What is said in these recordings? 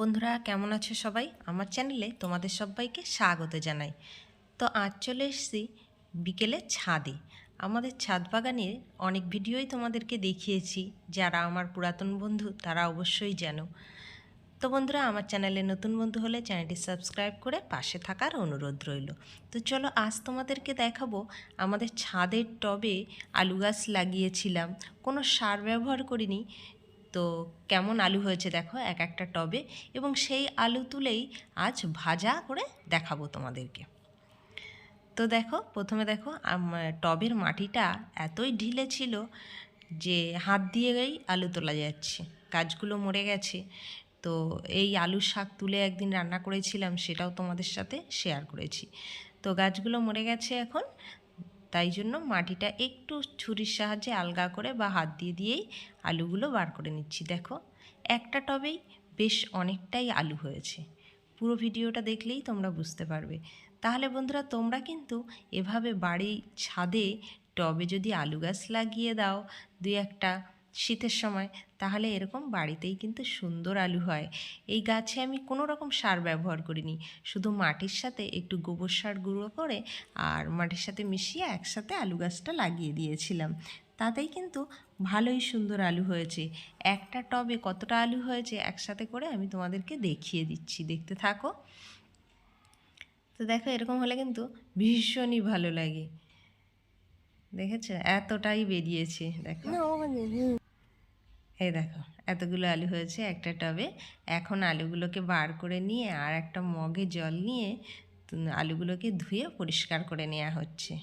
বন্ধুরা, কেমন আছো সবাই? আমার চ্যানেলে তোমাদের সবাইকে স্বাগত জানাই। তো আজ চলে এসেছি বিকেলে ছাদে। আমাদের ছাদ বাগানের অনেক ভিডিওই তোমাদেরকে দেখিয়েছি, যারা আমার পুরাতন বন্ধু তারা অবশ্যই জানো। তো বন্ধুরা, আমার চ্যানেলে নতুন বন্ধু হলে চ্যানেলটি সাবস্ক্রাইব করে পাশে থাকার অনুরোধ রইল। তো চলো, আজ তোমাদেরকে দেখাবো আমাদের ছাদের টবে আলু গাছ লাগিয়েছিলাম। কোনো সার ব্যবহার করিনি তো কেমন আলু হয়েছে দেখো, এক একটা টবে। এবং সেই আলু তুলেই আজ ভাজা করে দেখাবো তোমাদেরকে। তো দেখো, প্রথমে দেখো টবের মাটিটা এতই ঢিলে ছিল যে হাত দিয়েই আলু তোলা যাচ্ছে, গাছগুলো মরে গেছে। তো এই আলু শাক তুলে একদিন রান্না করেছিলাম, সেটাও তোমাদের সাথে শেয়ার করেছি। তো গাছগুলো মরে গেছে এখন তাই জন্য মাটিটা একটু ছুরির সাহায্যে আলগা করে বা হাত দিয়ে দিয়েই আলুগুলো বার করে নিচ্ছি। দেখো, একটা টবেই বেশ অনেকটাই আলু হয়েছে। পুরো ভিডিওটা দেখলেই তোমরা বুঝতে পারবে। তাহলে বন্ধুরা, তোমরা কিন্তু এভাবে বাড়ির ছাদে টবে যদি আলু গাছ লাগিয়ে দাও, দুই একটা শীতের সময়, তাহলে এরকম বাড়িতেই কিন্তু সুন্দর আলু হয়। এই গাছে আমি কোনো রকম সার ব্যবহার করিনি। শুধু মাটির সাথে একটু গোবর সার গুঁড়ো করে আর মাটির সাথে মিশিয়ে একসাথে আলু গাছটা লাগিয়ে দিয়েছিলাম। তাতেই কিন্তু ভালোই সুন্দর আলু হয়েছে। একটা টবে কতটা আলু হয়েছে একসাথে করে আমি তোমাদেরকে দেখিয়ে দিচ্ছি। দেখতে থাকো। তো দেখো, এরকম হলে কিন্তু ভীষণই ভালো লাগে। দেখেছ? এতটাই বেরিয়েছে। দেখো। এই দেখো, এতগুলো আলু হয়েছে একটা টবে। এখন আলুগুলোকে বার করে নিয়ে আর একটা মগে জল নিয়ে আলুগুলোকে ধুয়ে পরিষ্কার করে নেওয়া হচ্ছে।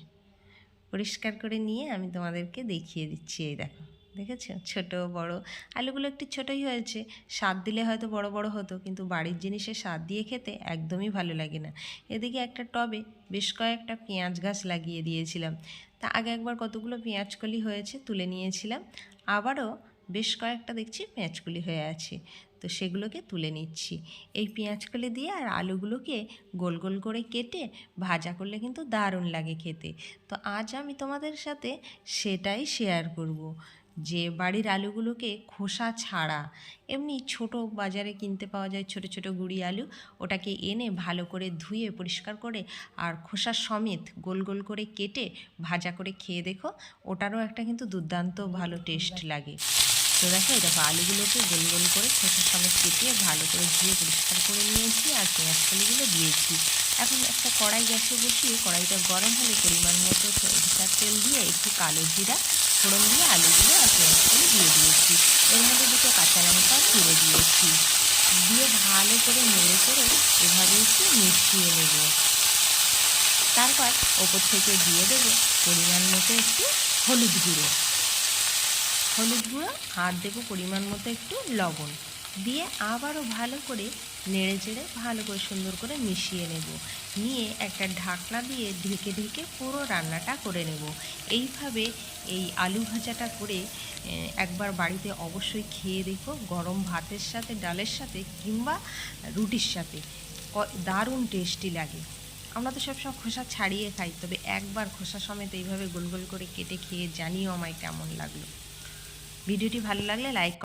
পরিষ্কার করে নিয়ে আমি তোমাদেরকে দেখিয়ে দিচ্ছি, এই দেখো, দেখেছ? ছোট, বড়, আলুগুলো একটু ছোটোই হয়েছে। স্বাদ দিলে হয়তো বড় বড় হতো, কিন্তু বাড়ির জিনিসে স্বাদ দিয়ে খেতে একদমই ভালো লাগে না। এদিকে একটা টবে বেশ কয়েকটা পেঁয়াজ গাছ লাগিয়ে দিয়েছিলাম। তা আগে একবার কতগুলো পেঁয়াজ কলি হয়েছে তুলে নিয়েছিলাম। আবারও বেশ কয়েকটা দেখছি পেঁয়াজকলি হয়ে আছে। তো সেগুলোকে তুলে নিচ্ছি। এই পেঁয়াজকলি দিয়ে আর আলুগুলোকে গোল গোল করে কেটে ভাজা করলে কিন্তু দারুণ লাগে খেতে। তো আজ আমি তোমাদের সাথে সেটাই শেয়ার করব যে বাড়ির আলুগুলোকে খোসা ছাড়া এমনি ছোট বাজারে কিনতে পাওয়া যায় ছোট ছোট গুঁড়ি আলু, ওটাকে এনে ভালো করে ধুয়ে পরিষ্কার করে আর খোসা সমেত গোল গোল করে কেটে ভাজা করে খেয়ে দেখো, ওটারও একটা কিন্তু দুর্দান্ত ভালো টেস্ট লাগে। তো দেখো দেখো আলুগুলোকে গোল গোল করে খোসা সমেত কেটে ভালো করে ধুয়ে পরিষ্কার করে নিয়েছি আর পেঁয়াজ কলিগুলো দিয়েছি। এখন একটা কড়াই গ্যাসে বসিয়ে কড়াইটা গরম হলে পরিমাণ মতো সরিষার তেল দিয়ে একটু কালো জিরা, ফোড়ন দিয়ে আলুগুলো আর পেঁয়াজ পেঁয়াজগুলো দিয়ে দিয়েছি। এর মধ্যে দুটো কাঁচা লঙ্কা তুলে দিয়েছি। দিয়ে ভালো করে নেড়ে করে এভাবে একটু মিশিয়ে নেব। তারপর ওপর থেকে দিয়ে দেবো পরিমাণ মতো একটু হলুদ গুঁড়ো। হলুদ গুঁড়ো আর দেবো পরিমাণ মতো একটু লবণ। দিয়ে আবারও ভালো করে নেড়ে চেড়ে ভালো করে সুন্দর করে মিশিয়ে নেব। নিয়ে একটা ঢাকনা দিয়ে ঢেকে ঢেকে পুরো রান্নাটা করে নেব। এইভাবে এই আলু ভাজাটা করে একবার বাড়িতে অবশ্যই খেয়ে দেখো, গরম ভাতের সাথে, ডালের সাথে কিংবা রুটির সাথে। দারুণ টেস্টি লাগে। আমরা তো সবসময় খোসা ছাড়িয়ে খাই, তবে একবার খোসা সমেত এইভাবে গোল গোল করে কেটে খেয়ে জানিও আমায় কেমন লাগল। ভিডিওটি ভালো লাগলে লাইক